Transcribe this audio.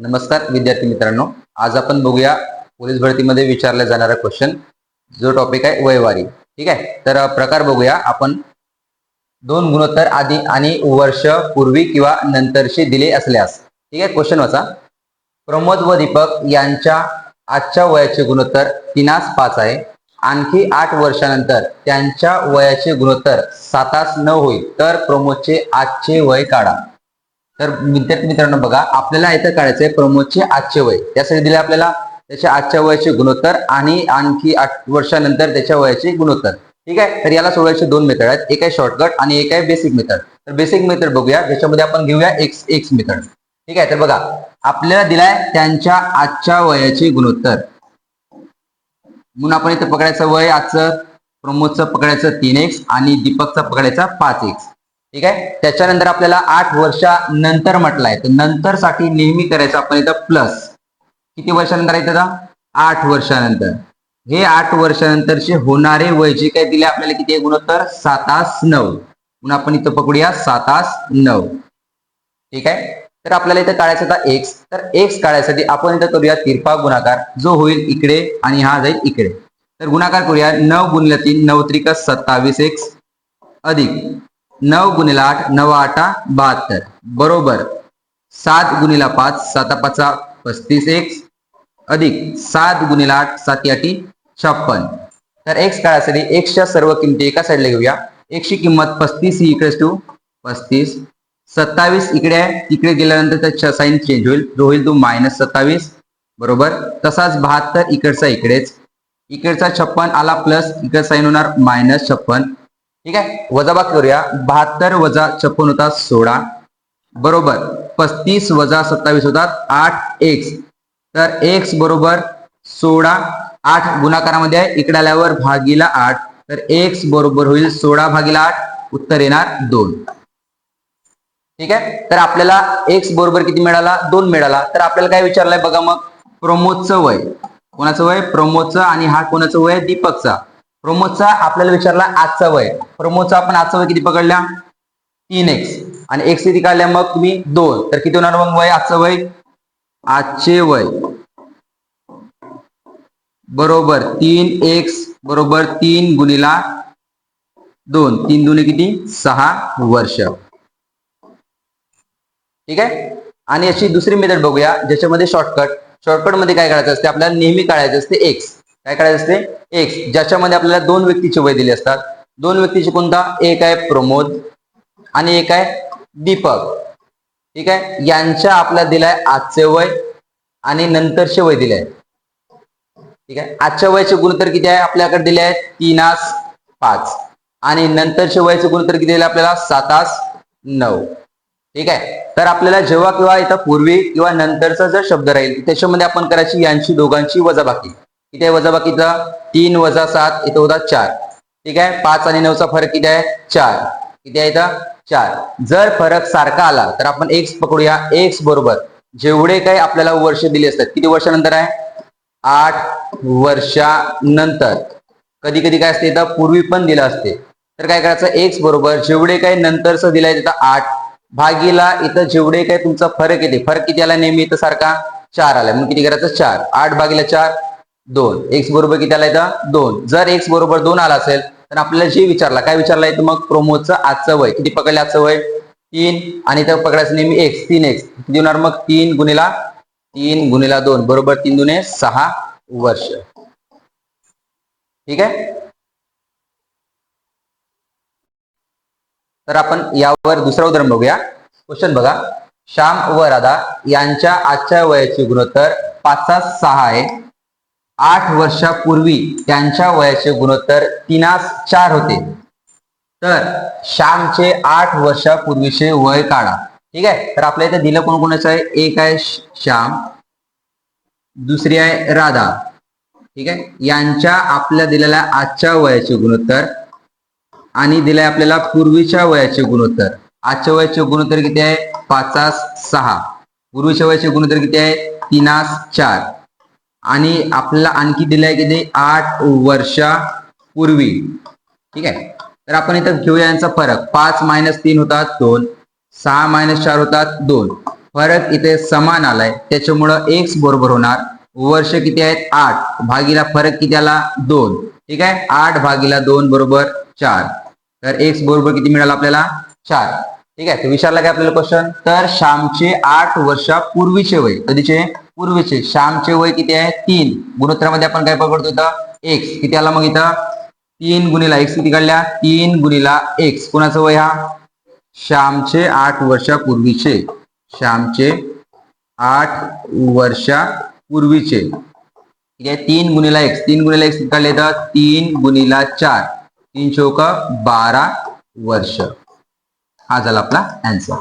नमस्कार विद्यार्थी मित्रांनो. आज आपण बघूया पोलीस भरतीमध्ये विचारला जाणारा क्वेश्चन जो टॉपिक आहे वयवारी. ठीक आहे? तर प्रकार बघूया आपण. दोन गुणोत्तर आधी आणि वर्ष पूर्वी किंवा नंतरशी दिले असल्यास. ठीक आहे? क्वेश्चन वाचा. प्रमोद व दीपक यांच्या आजच्या वयाचे गुणोत्तर तिनास पाच आहे. आणखी आठ वर्षानंतर त्यांच्या वयाचे गुणोत्तर सातास नऊ होईल. तर प्रमोदचे आजचे वय काढा. तर विद्यार्थी मित्रांनो बघा आपल्याला इथं काढायचंय प्रमोदचे आजचे वय. त्यासाठी दिले आपल्याला त्याच्या आजच्या वयाचे गुणोत्तर आणि आणखी आठ वर्षानंतर त्याच्या वयाचे गुणोत्तर. ठीक आहे? तर याला सोडवायचे दोन मेथड आहेत. एक आहे शॉर्टकट आणि एक आहे बेसिक मेथड तर बेसिक मेथड बघूया. ज्याच्यामध्ये आपण घेऊया एक्स एक्स मेथड ठीक आहे? तर बघा आपल्याला दिलाय त्यांच्या आजच्या वयाचे गुणोत्तर. म्हणून आपण इथं पकडायचं वय आजचं प्रमोदचं पकडायचं तीन एक्स आणि दीपकचं पकडायचा पाच एक्स ठीक आहे? त्याच्यानंतर आपल्याला आठ वर्षानंतर म्हटलंय. तर नंतर साठी नेहमी करायचं आपण इथं प्लस किती वर्षानंतर आहे त्याचा? आठ वर्षानंतर. हे आठ वर्षानंतरचे होणारे वय जे काय दिले आपल्याला किती आहे गुणोत्तर? सातास नऊ. म्हणून आपण इथं पकडूया. सातास नऊ. ठीक आहे? तर आपल्याला इथं काढायचं होता एक्स तर एक्स काढायसाठी आपण इथं करूया तिरपा गुणाकार. जो होईल इकडे आणि हा जाईल इकडे. तर गुणाकार करूया. नऊ गुणिले तीन नऊ त्रिक सत्तावीस एक्स अधिक. नऊ गुणिला आठ नऊ आठा बहात्तर. बरोबर. सात गुणिला पाच साता पाचा पस्तीस एक्स अधिक सात गुणिला आठ साती आठी छप्पन. तर एक्स काळासाठी एक्सच्या सर्व किमती एका साईडला घेऊया. एक्सची किंमत पस्तीस ही इकडेच टू पस्तीस. सत्तावीस इकडे आहे. तिकडे गेल्यानंतर त्याचा साईन चेंज होईल. जो होईल तो मायनस सत्तावीस. बरोबर? तसाच बहात्तर इकडचा इकडेच. इकडचा छप्पन आला प्लस इकडे साईन होणार मायनस छप्पन. ठीक आहे? वजाबाकी करूया. बहात्तर वजा छप्पन होतात सोळा. बरोबर. पस्तीस वजा सत्तावीस होतात आठ एक्स तर एक्स बरोबर सोळा. आठ गुणाकारामध्ये आहे. इकडे आल्यावर भागीला आठ. तर एक्स बरोबर होईल सोळा भागीला आठ. उत्तर येणार दोन. ठीक आहे? तर आपल्याला एक्स बरोबर किती मिळाला? दोन मिळाला. तर आपल्याला काय विचारलंय? बघा मग. प्रमोदचं वय. कोणाचं वय? प्रमोदचं आणि हा कोणाचं वय? दीपकचा. प्रमोदचा आपल्याला विचारला आजचा वय. प्रमोदचा आपण आजचा वय किती पकडल्या तीन एक्स आणि एक्स किती काढल्या? मग तुम्ही दोन. तर किती होणार मग वय? आजचं वय? आजचे वय. बरोबर तीन एक्स बरोबर तीन गुणिला दोन. तीन दुने किती? सहा वर्ष. ठीक आहे? आणि अशी दुसरी मेथड बघूया ज्याच्यामध्ये शॉर्टकट शॉर्टकटमध्ये काय करायचं असते? आपल्याला नेहमी काढायचं असते एक्स काय करायचं असते? एक्स ज्याच्यामध्ये आपल्याला दोन व्यक्तीचे वय दिले असतात. दोन व्यक्तीचे कोणता? एक आहे प्रमोद आणि एक आहे दीपक. ठीक आहे? यांच्या आपल्याला दिलाय आजचे वय आणि नंतरचे वय दिले आहे ठीक आहे? आजच्या वयाचे गुणोत्तर किती आहे? आपल्याकडे दिले तीन तीनास पाच. आणि नंतरचे वयाचे गुणोत्तर किती दिले आपल्याला? सातास नऊ. ठीक आहे? तर आपल्याला जेव्हा किंवा इथं पूर्वी किंवा नंतरचा जर शब्द राहील त्याच्यामध्ये आपण करायची यांची दोघांची वजाबाकी. किती आहे वजाबाकीचा तीन वजा सात इथं होता चार. ठीक आहे? पाच आणि नऊचा फरक किती आहे? चार. किती आहे इथं? चार. जर फरक सारखा आला तर आपण एक्स पकडूया. एक्स बरोबर. जेवढे काही आपल्याला वर्ष दिले असतात किती वर्षानंतर आहे? आठ वर्षानंतर. कधी कधी काय असते इथं? पूर्वी पण दिलं असते. तर काय करायचं? एक्स बरोबर. जेवढे काही नंतरचं दिलंय तिथं आठ. भागीला इथं जेवढे काही तुमचा फरक येते. फरक किती आला नेहमी इथं सारखा? चार आला. मग किती करायचं? चार. आठ भागीला चार. दोन. एक्स बरोबर किती आला इथं दोन. जर एक्स बरोबर दोन आला असेल तर आपल्याला जे विचारला काय विचारला इथं मग प्रोमोचं आजचं वय. किती पकडलं आजचं वय? तीन. आणि इथं पकडायचं नेहमी एक्स तीन एक्स किती होणार मग? तीन गुणिला तीन गुणिला दोन. बरोबर तीन दुने सहा वर्ष. ठीक आहे? तर आपण यावर दुसरं उदाहरण बघूया. क्वेश्चन बघा. श्याम व राधा यांच्या आजच्या वयाचे गुणोत्तर पाच सहा आहे. आठ वर्षापूर्वी त्यांच्या वयाचे गुणोत्तर तीनास चार होते. तर श्यामचे आठ वर्षापूर्वीचे वय काढा. ठीक आहे? तर आपल्या इथे दिलं कोण कोणाचं आहे? एक आहे श्याम दुसरी आहे राधा. ठीक आहे? यांच्या आपल्या दिलेल्या आजच्या वयाचे गुणोत्तर आणि दिलंय आपल्याला पूर्वीच्या वयाचे गुणोत्तर. आजच्या वयाचे गुणोत्तर किती आहे? पाचास सहा. पूर्वीच्या वयाचे गुणोत्तर किती आहे? तीनास चार. आणि आपल्याला आणखी दिलाय किती आठ वर्षापूर्वी ठीक आहे? तर आपण इथं घेऊया यांचा फरक. पाच मायनस तीन होतात दोन. सहा मायनस चार होतात दोन. फरक इथे समान आलाय. त्याच्यामुळं एक्स बरोबर होणार. वर्ष किती आहेत? आठ. भागीला फरक किती आला दोन. ठीक आहे? आठ भागीला दोन बरोबर चार. तर एक्स बरोबर किती मिळाला आपल्याला? चार. ठीक आहे? तर विचारला काय आपल्याला क्वेश्चन तर श्यामचे आठ वर्षापूर्वीचे वय. कधीचे? पूर्वीचे. श्यामचे वय किती आहे? तीन. गुणोत्तरामध्ये आपण काय पकडतो इथं? एक्स किती आला मग इथं? तीन गुणिला एक्स किती काढल्या? तीन गुणिला एक्स कोणाचं वय हा? श्यामचे आठ वर्षापूर्वीचे. श्यामचे आठ वर्षापूर्वीचे. ठीक आहे? तीन गुणिला एक्स तीन गुणिला एक्स काढले तर तीन गुणिला चार. तीन चौक बारा वर्ष. हा झाला आपला अँसर